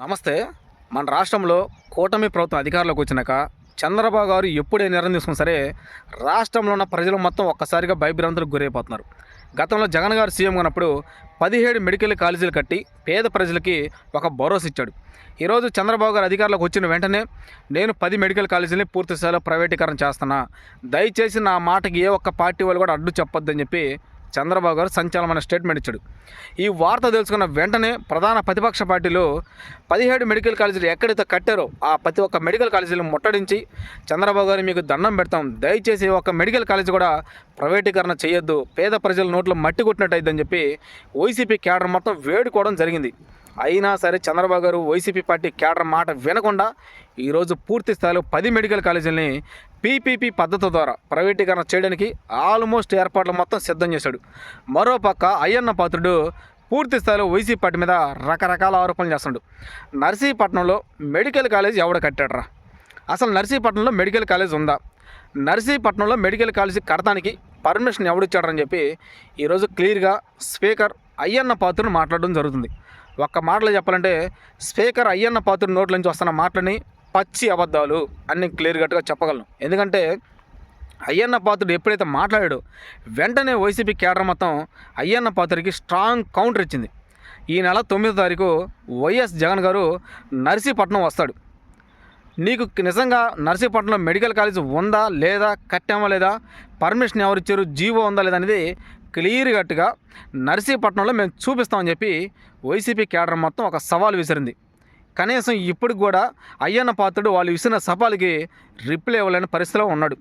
నమస్తే. మన రాష్ట్రంలో కూటమి ప్రభుత్వం అధికారంలోకి వచ్చినాక చంద్రబాబు గారు ఎప్పుడే నిర్ణయం తీసుకున్నా సరే రాష్ట్రంలో ఉన్న ప్రజలు మొత్తం ఒక్కసారిగా భయభ్రాంతులకు గురైపోతున్నారు. గతంలో జగన్ గారు సీఎం ఉన్నప్పుడు పదిహేడు మెడికల్ కాలేజీలు కట్టి పేద ప్రజలకి ఒక భరోసా ఇచ్చాడు. ఈరోజు చంద్రబాబు గారు అధికారులకు వచ్చిన వెంటనే నేను పది మెడికల్ కాలేజీని పూర్తి స్థాయిలో ప్రైవేటీకరణ చేస్తున్నా. దయచేసి నా మాటకి ఏ ఒక్క పార్టీ వాళ్ళు కూడా అడ్డు చెప్పొద్దని చెప్పి చంద్రబాబు గారు సంచలనమైన స్టేట్మెంట్ ఇచ్చాడు. ఈ వార్త తెలుసుకున్న వెంటనే ప్రధాన ప్రతిపక్ష పార్టీలో పదిహేడు మెడికల్ కాలేజీలు ఎక్కడైతే కట్టారో ఆ ప్రతి ఒక్క మెడికల్ కాలేజీలు ముట్టడించి చంద్రబాబు గారు మీకు దండం పెడతాం. దయచేసి ఒక మెడికల్ కాలేజీ కూడా ప్రైవేటీకరణ చేయొద్దు. పేద ప్రజల నోట్లో మట్టి కొట్టినట్టు అని చెప్పి వైసీపీ క్యాడర్ మొత్తం వేడుకోవడం జరిగింది. అయినా సరే చంద్రబాబు గారు వైసీపీ పార్టీ కేడర్ మాట వినకుండా ఈరోజు పూర్తి స్థాయిలో పది మెడికల్ కాలేజీలని పీపీపీ పద్ధతి ద్వారా ప్రైవేటీకరణ చేయడానికి ఆల్మోస్ట్ ఏర్పాట్లు మొత్తం సిద్ధం చేశాడు. మరోపక్క అయ్యన్న పాత్రుడు పూర్తి స్థాయిలో వైసీపీ పార్టీ మీద రకరకాల ఆరోపణలు చేస్తున్నాడు నర్సీపట్నంలో మెడికల్ కాలేజ్ ఎవడ కట్టాడరా? అసలు నర్సీపట్నంలో మెడికల్ కాలేజ్ ఉందా? నర్సీపట్నంలో మెడికల్ కాలేజీ కడతానికి పర్మిషన్ ఎవడిచ్చాడని చెప్పి ఈరోజు క్లియర్గా స్పీకర్ అయ్యన్న పాత్రుడు మాట్లాడడం జరుగుతుంది. ఒక్క మాటలో చెప్పాలంటే స్పీకర్ అయ్యన్న పాత్రుడు నోట్ల నుంచి వస్తున్న మాటలని పచ్చి అబద్ధాలు అన్ని క్లియర్ కట్గా చెప్పగలను. ఎందుకంటే అయ్యన్న పాత్రుడు ఎప్పుడైతే మాట్లాడాడో వెంటనే వైసీపీ కేడర్ మొత్తం అయ్యన్న పాత్రకి స్ట్రాంగ్ కౌంటర్ ఇచ్చింది. ఈ నెల తొమ్మిదో తారీఖు వైఎస్ జగన్ గారు నర్సీపట్నం వస్తాడు. నీకు నిజంగా నర్సీపట్నంలో మెడికల్ కాలేజ్ ఉందా లేదా కట్టామా లేదా పర్మిషన్ ఎవరు ఇచ్చారు జీవో ఉందా లేదా అనేది క్లియర్ కట్గా నర్సీపట్నంలో మేము చూపిస్తామని చెప్పి వైసీపీ కేడర్ మొత్తం ఒక సవాల్ విసిరింది. కనీసం ఇప్పటికి కూడా అయ్యన్న పాత్రుడు వాళ్ళు ఇచ్చిన సపాలకి రిప్లై ఇవ్వలేని పరిస్థితిలో ఉన్నాడు.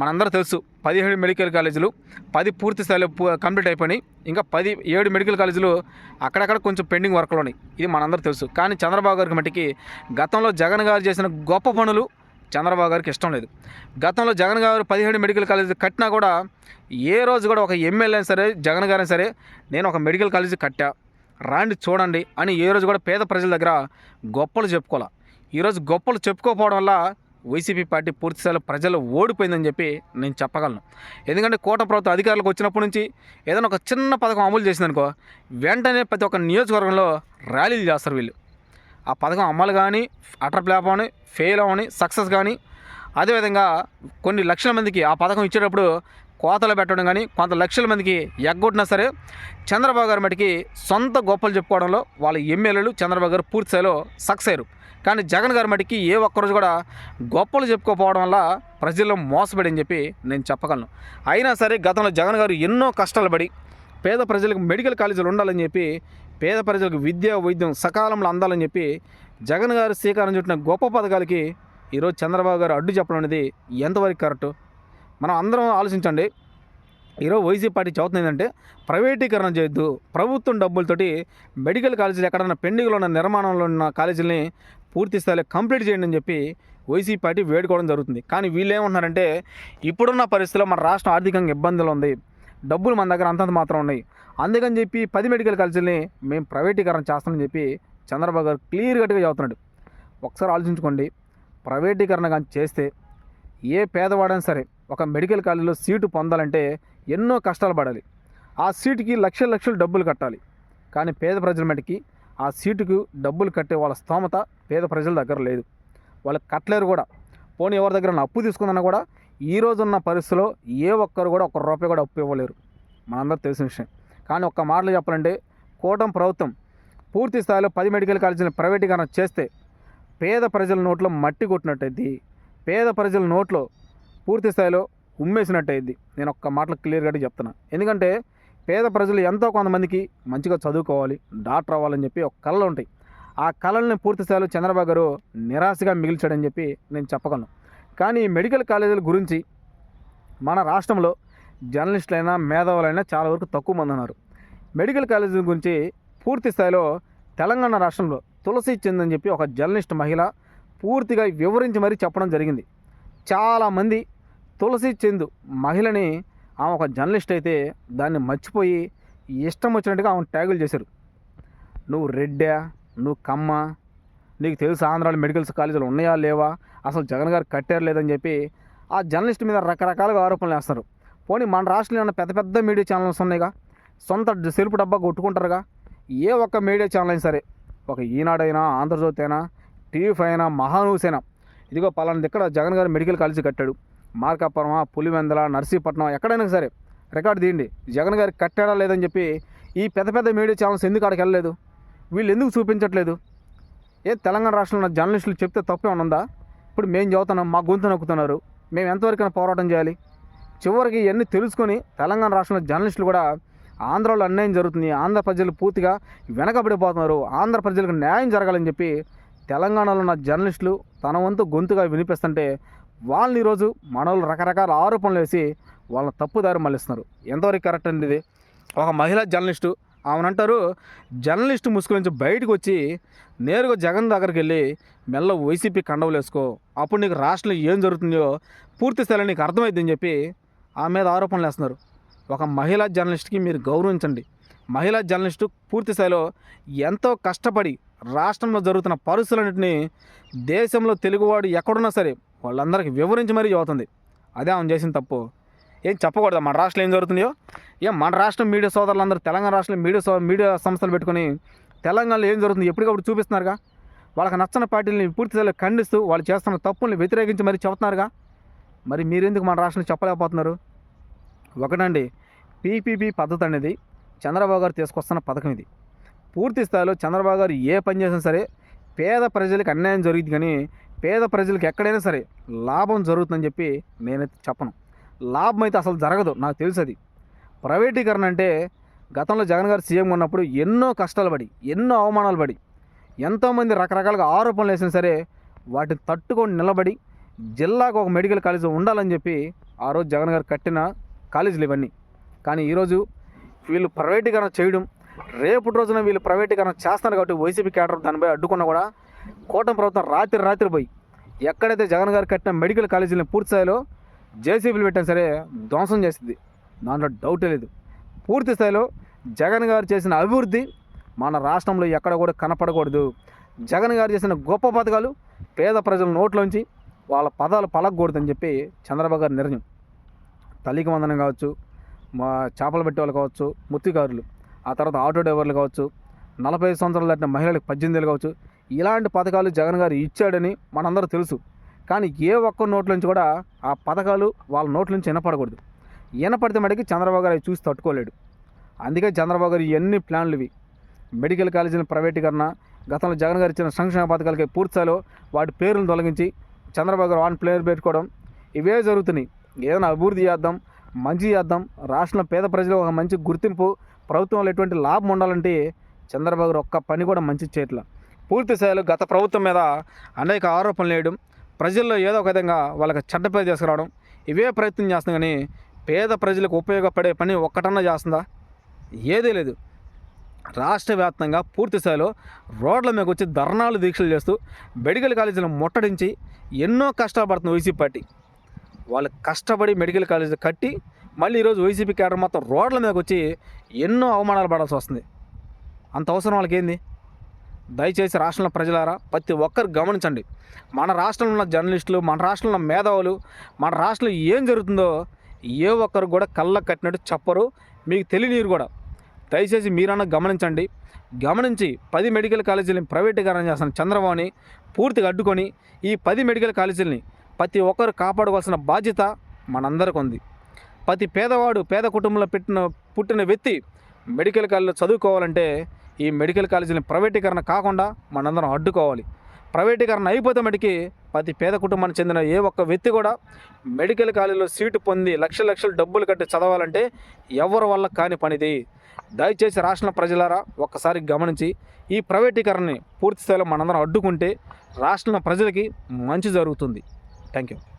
మనందరూ తెలుసు పదిహేడు మెడికల్ కాలేజీలు పది పూర్తి స్థాయిలో కంప్లీట్ అయిపోయినాయి. ఇంకా పది ఏడు మెడికల్ కాలేజీలు అక్కడక్కడ కొంచెం పెండింగ్ వర్క్లు ఉన్నాయి. ఇది మనందరూ తెలుసు. కానీ చంద్రబాబు గారికి మట్టికి గతంలో జగన్ గారు చేసిన గొప్ప పనులు చంద్రబాబు గారికి ఇష్టం లేదు. గతంలో జగన్ గారు పదిహేడు మెడికల్ కాలేజీ కట్టినా కూడా ఏ రోజు కూడా ఒక ఎమ్మెల్యే అయినా సరే జగన్ గారైనా సరే నేను ఒక మెడికల్ కాలేజీ కట్టా. రాండి చూడండి అని ఏ రోజు కూడా పేద ప్రజల దగ్గర గొప్పలు చెప్పుకోవాలా. ఈరోజు గొప్పలు చెప్పుకోకపోవడం వల్ల వైసీపీ పార్టీ పూర్తిస్థాయిలో ప్రజలు ఓడిపోయిందని చెప్పి నేను చెప్పగలను. ఎందుకంటే కోట ప్రభుత్వ అధికారులకు వచ్చినప్పటి నుంచి ఏదైనా ఒక చిన్న పథకం అమలు చేసిందనుకో వెంటనే ప్రతి ఒక్క నియోజకవర్గంలో ర్యాలీలు చేస్తారు వీళ్ళు. ఆ పథకం అమలు కానీ అటర్ ప్లాప్ అని ఫెయిల్ అవని సక్సెస్ కానీ అదేవిధంగా కొన్ని లక్షల మందికి ఆ పథకం ఇచ్చేటప్పుడు కోతలు పెట్టడం కానీ కొంత లక్షల మందికి ఎగ్గొట్టినా సరే చంద్రబాబు గారి మటుకి సొంత గొప్పలు చెప్పుకోవడంలో వాళ్ళ ఎమ్మెల్యేలు చంద్రబాబు గారు పూర్తి స్థాయిలో సక్సెస్ అయ్యారు. కానీ జగన్ గారి మటుకి ఏ ఒక్కరోజు కూడా గొప్పలు చెప్పుకోకపోవడం వల్ల ప్రజల్లో మోసపడని చెప్పి నేను చెప్పగలను. అయినా సరే గతంలో జగన్ గారు ఎన్నో కష్టాలు పడి పేద ప్రజలకు మెడికల్ కాలేజీలు ఉండాలని చెప్పి పేద ప్రజలకు విద్య వైద్యం సకాలంలో అందాలని చెప్పి జగన్ గారు శ్రీకారం చుట్టిన గొప్ప పథకాలకి ఈరోజు చంద్రబాబు గారు అడ్డు చెప్పడం అనేది ఎంతవరకు కరెక్టు? మనం అందరం ఆలోచించండి. ఈరోజు వైసీపీ పార్టీ చదువుతుంది ఏంటంటే ప్రైవేటీకరణ చేయొద్దు. ప్రభుత్వం డబ్బులతోటి మెడికల్ కాలేజీలు ఎక్కడన్నా పెండింగ్లో ఉన్న నిర్మాణంలో ఉన్న కాలేజీలని పూర్తి స్థాయిలో కంప్లీట్ చేయండి అని చెప్పి వైసీపీ పార్టీ వేడుకోవడం జరుగుతుంది. కానీ వీళ్ళు ఏమంటున్నారంటే ఇప్పుడున్న పరిస్థితిలో మన రాష్ట్రం ఆర్థికంగా ఇబ్బందులు ఉంది. డబ్బులు మన దగ్గర అంతంత మాత్రం ఉన్నాయి. అందుకని చెప్పి పది మెడికల్ కాలేజీలని మేము ప్రైవేటీకరణ చేస్తామని చెప్పి చంద్రబాబు గారు క్లియర్ కట్గా చెబుతున్నాడు. ఒకసారి ఆలోచించుకోండి. ప్రైవేటీకరణ కానీ చేస్తే ఏ పేదవాడైనా సరే ఒక మెడికల్ కాలేజీలో సీటు పొందాలంటే ఎన్నో కష్టాలు పడాలి. ఆ సీటుకి లక్షల లక్షలు డబ్బులు కట్టాలి. కానీ పేద ప్రజల మటుకి ఆ సీటుకు డబ్బులు కట్టే వాళ్ళ స్తోమత పేద ప్రజల దగ్గర లేదు. వాళ్ళకి కట్టలేరు కూడా. పోనీ ఎవరి దగ్గర అప్పు తీసుకుందన్నా కూడా ఈ రోజున్న పరిస్థితిలో ఏ ఒక్కరు కూడా ఒక్క రూపాయి కూడా అప్పు ఇవ్వలేరు. మనందరూ తెలిసిన విషయం. కానీ ఒక్క మాటలు చెప్పాలంటే కూటమి ప్రభుత్వం పూర్తి స్థాయిలో పది మెడికల్ కాలేజీలను ప్రైవేటీకరణ చేస్తే పేద ప్రజల నోట్లో మట్టి కొట్టినట్టయిద్ది. పేద ప్రజల నోట్లో పూర్తి స్థాయిలో ఉమ్మేసినట్టయిద్ది నేను ఒక్క మాటలు క్లియర్గా చెప్తున్నా. ఎందుకంటే పేద ప్రజలు ఎంతో కొంతమందికి మంచిగా చదువుకోవాలి డాక్టర్ అవ్వాలని చెప్పి ఒక కళలు ఉంటాయి. ఆ కళల్ని పూర్తి స్థాయిలో చంద్రబాబు గారు నిరాశగా మిగిల్చాడని చెప్పి నేను చెప్పగలను. కానీ ఈ మెడికల్ కాలేజీల గురించి మన రాష్ట్రంలో జర్నలిస్టులైనా మేధావులైనా చాలా వరకు తక్కువ మంది ఉన్నారు. మెడికల్ కాలేజీల గురించి పూర్తి స్థాయిలో తెలంగాణ రాష్ట్రంలో తులసి చంద్ అని చెప్పి ఒక జర్నలిస్ట్ మహిళ పూర్తిగా వివరించి మరీ చెప్పడం జరిగింది. చాలామంది తులసి చంద్ మహిళని ఆమె ఒక జర్నలిస్ట్ అయితే దాన్ని మర్చిపోయి ఇష్టం వచ్చినట్టుగా ఆమె ట్యాగులు చేశారు. నువ్వు రెడ్డా? నువ్వు కమ్మ? నీకు తెలుసు ఆంధ్రాలో మెడికల్స్ కాలేజీలు ఉన్నాయా లేవా? అసలు జగన్ గారు కట్టారు లేదని చెప్పి ఆ జర్నలిస్ట్ మీద రకరకాలుగా ఆరోపణలు వేస్తారు. పోనీ మన రాష్ట్రంలో ఉన్న పెద్ద పెద్ద మీడియా ఛానల్స్ ఉన్నాయిగా? సొంత సెల్ఫ్ డబ్బా కొట్టుకుంటారుగా? ఏ ఒక్క మీడియా ఛానల్ అయినా సరే ఒక ఈనాడైనా ఆంధ్రజ్యోతి అయినా టీవీ ఫైవ్ అయినా మహానూస్ అయినా ఇదిగో పలానా దగ్గర జగన్ గారు మెడికల్ కాలేజీ కట్టాడు. మార్కాపురం పులివెందల నర్సీపట్నం ఎక్కడైనా సరే రికార్డు తీయండి. జగన్ గారికి కట్టాడా లేదని చెప్పి ఈ పెద్ద పెద్ద మీడియా ఛానల్స్ ఎందుకు అక్కడికి వెళ్ళలేదు? వీళ్ళు ఎందుకు చూపించట్లేదు? ఏ తెలంగాణ రాష్ట్రంలో ఉన్న జర్నలిస్టులు చెప్తే తప్పే ఉందా? ఇప్పుడు మేము చదువుతున్నాం మా గొంతు నొక్కుతున్నారు. మేము ఎంతవరకైనా పోరాటం చేయాలి. చివరికి ఇవన్నీ తెలుసుకొని తెలంగాణ రాష్ట్రంలో జర్నలిస్టులు కూడా ఆంధ్రాలో అన్యాయం జరుగుతుంది. ఆంధ్ర ప్రజలు పూర్తిగా వెనకబడిపోతున్నారు. ఆంధ్ర ప్రజలకు న్యాయం జరగాలని చెప్పి తెలంగాణలో ఉన్న జర్నలిస్టులు తన వంతు గొంతుగా వినిపిస్తుంటే వాళ్ళని ఈరోజు మనోళ్ళు రకరకాల ఆరోపణలు వేసి వాళ్ళ తప్పుదారి మళ్ళిస్తున్నారు. ఎంతవరకు కరెక్ట్ అండి ఇది? ఒక మహిళా జర్నలిస్టు ఆమెనంటారు జర్నలిస్టు ముసుగు నుంచి బయటకు వచ్చి నేరుగా జగన్ దగ్గరికి వెళ్ళి మెల్ల వైసీపీ కండవలు వేసుకో అప్పుడు నీకు రాష్ట్రంలో ఏం జరుగుతుందో పూర్తి స్థాయిలో నీకు అర్థమైందని చెప్పి ఆమె మీద ఆరోపణలు వేస్తున్నారు. ఒక మహిళా జర్నలిస్ట్కి మీరు గౌరవించండి. మహిళా జర్నలిస్టు పూర్తి స్థాయిలో ఎంతో కష్టపడి రాష్ట్రంలో జరుగుతున్న పరిస్థితులన్నింటినీ దేశంలో తెలుగువాడు ఎక్కడున్నా సరే వాళ్ళందరికీ వివరించి మరీ చదువుతుంది అదే ఆమె చేసిన తప్పు. ఏం చెప్పకూడదు? మన రాష్ట్రంలో ఏం జరుగుతుందో? ఏం మన రాష్ట్రం మీడియా సోదరులందరూ తెలంగాణ రాష్ట్రంలో మీడియా సో మీడియా సంస్థలు పెట్టుకొని తెలంగాణలో ఏం జరుగుతుంది? ఎప్పటికప్పుడు చూపిస్తున్నారుగా? వాళ్ళకి నచ్చని పార్టీలని పూర్తి స్థాయిలో ఖండిస్తూ వాళ్ళు చేస్తున్న తప్పుల్ని వ్యతిరేకించి మరీ చెబుతున్నారుగా? మరి మీరెందుకు మన రాష్ట్రంలో చెప్పలేకపోతున్నారు? ఒకటండి పీపీపీ పద్ధతి అనేది చంద్రబాబు గారు తీసుకొస్తున్న పథకం ఇది. పూర్తి స్థాయిలో చంద్రబాబు గారు ఏ పని చేసినా సరే పేద ప్రజలకు అన్యాయం జరుగుతుంది కానీ పేద ప్రజలకు ఎక్కడైనా సరే లాభం జరుగుతుందని చెప్పి నేనైతే చెప్పను. లాభం అయితే అసలు జరగదు నాకు తెలుసు అది. ప్రైవేటీకరణ అంటే గతంలో జగన్ గారు సీఎం ఉన్నప్పుడు ఎన్నో కష్టాలు పడి ఎన్నో అవమానాలు పడి ఎంతోమంది రకరకాలుగా ఆరోపణలు వేసినా సరే వాటిని తట్టుకొని నిలబడి జిల్లాకు ఒక మెడికల్ కాలేజ్ ఉండాలని చెప్పి ఆ రోజు జగన్ గారు కట్టిన కాలేజీలు ఇవన్నీ. కానీ ఈరోజు వీళ్ళు ప్రైవేటీకరణ చేయడం రేపు రోజున వీళ్ళు ప్రైవేటీకరణ చేస్తున్నారు కాబట్టి వైసీపీ కేటర్ దానిపై అడ్డుకున్నా కూడా కూటమి ప్రభుత్వం రాత్రి రాత్రి పోయి ఎక్కడైతే జగన్ గారు కట్టిన మెడికల్ కాలేజీలను పూర్తి స్థాయిలో జేసీబీలు పెట్టినా సరే ధ్వంసం చేసింది. దాంట్లో డౌటే లేదు. పూర్తి స్థాయిలో జగన్ గారు చేసిన అభివృద్ధి మన రాష్ట్రంలో ఎక్కడ కూడా కనపడకూడదు. జగన్ గారు చేసిన గొప్ప పథకాలు పేద ప్రజల నోట్లోంచి వాళ్ళ పదాలు పలకూడదని చెప్పి చంద్రబాబు గారి నిర్ణయం. తల్లికి వందనం కావచ్చు మా చేపలు పెట్టే వాళ్ళు కావచ్చు ముత్తికారులు ఆ తర్వాత ఆటో డ్రైవర్లు కావచ్చు నలభై ఐదు సంవత్సరాలు దాటిన మహిళలకు పద్దెనిమిది కావచ్చు ఇలాంటి పథకాలు జగన్ గారు ఇచ్చాడని మనందరూ తెలుసు. కానీ ఏ ఒక్క నోట్ల నుంచి కూడా ఆ పథకాలు వాళ్ళ నోట్ల నుంచి వినపడకూడదు. వినపడితే మటుకి చంద్రబాబు గారు అవి చూసి తట్టుకోలేడు. అందుకే చంద్రబాబు గారు ఇవన్నీ ప్లాన్లు ఇవి. మెడికల్ కాలేజీల ప్రైవేటీకరణ గతంలో జగన్ గారు ఇచ్చిన సంక్షేమ పథకాలకి పూర్తిస్థాయిలో వాటి పేర్లను తొలగించి చంద్రబాబు గారు వాటి ప్లేయర్ పెట్టుకోవడం ఇవే జరుగుతున్నాయి. ఏదైనా అభివృద్ధి చేద్దాం మంచి చేద్దాం రాష్ట్రంలో పేద ప్రజలకు ఒక మంచి గుర్తింపు ప్రభుత్వంలో ఎటువంటి లాభం ఉండాలంటే చంద్రబాబు గారు ఒక్క పని కూడా మంచి చేయట్ల. పూర్తి స్థాయిలో గత ప్రభుత్వం మీద అనేక ఆరోపణలు వేయడం ప్రజల్లో ఏదో ఒక విధంగా వాళ్ళకి చెడ్డ పేరు తీసుకురావడం ఇవే ప్రయత్నం చేస్తుంది కానీ పేద ప్రజలకు ఉపయోగపడే పని ఒక్కటన్నా చేస్తుందా? ఏదీ లేదు. రాష్ట్ర వ్యాప్తంగా పూర్తి స్థాయిలో రోడ్ల మీద వచ్చి ధర్నాలు దీక్షలు చేస్తూ మెడికల్ కాలేజీలను ముట్టడించి ఎన్నో కష్టాలు పడుతుంది వైసీపీ పార్టీ. వాళ్ళు కష్టపడి మెడికల్ కాలేజీ కట్టి మళ్ళీ ఈరోజు వైసీపీ క్యాడర్ మొత్తం రోడ్ల మీదకి వచ్చి ఎన్నో అవమానాలు పడాల్సి వస్తుంది. అంత అవసరం వాళ్ళకేంది? దయచేసి రాష్ట్రంలో ప్రజలారా ప్రతి ఒక్కరు గమనించండి. మన రాష్ట్రంలో ఉన్న జర్నలిస్టులు మన రాష్ట్రంలో ఉన్న మేధావులు మన రాష్ట్రంలో ఏం జరుగుతుందో ఏ ఒక్కరు కూడా కళ్ళకు కట్టినట్టు చెప్పరు. మీకు తెలియనీరు కూడా. దయచేసి మీరన్నా గమనించండి. గమనించి పది మెడికల్ కాలేజీలని ప్రైవేటీకరణ చేస్తున్న చంద్రబాబుని పూర్తిగా అడ్డుకొని ఈ పది మెడికల్ కాలేజీలని ప్రతి ఒక్కరు కాపాడుకోవాల్సిన బాధ్యత మనందరికి ఉంది. ప్రతి పేదవాడు పేద కుటుంబంలో పెట్టిన పుట్టిన వ్యక్తి మెడికల్ కాలేజీలో చదువుకోవాలంటే ఈ మెడికల్ కాలేజీని ప్రైవేటీకరణ కాకుండా మనందరం అడ్డుకోవాలి. ప్రైవేటీకరణ అయిపోతే మటుకి ప్రతి పేద కుటుంబానికి చెందిన ఏ ఒక్క వ్యక్తి కూడా మెడికల్ కాలేజీలో సీటు పొంది లక్ష లక్షలు డబ్బులు కట్టి చదవాలంటే ఎవరి వల్ల కాని పనిది. దయచేసి రాష్ట్ర ప్రజలారా ఒక్కసారి గమనించి ఈ ప్రైవేటీకరణని పూర్తి స్థాయిలో మనందరం అడ్డుకుంటే రాష్ట్ర ప్రజలకి మంచి జరుగుతుంది. Thank you.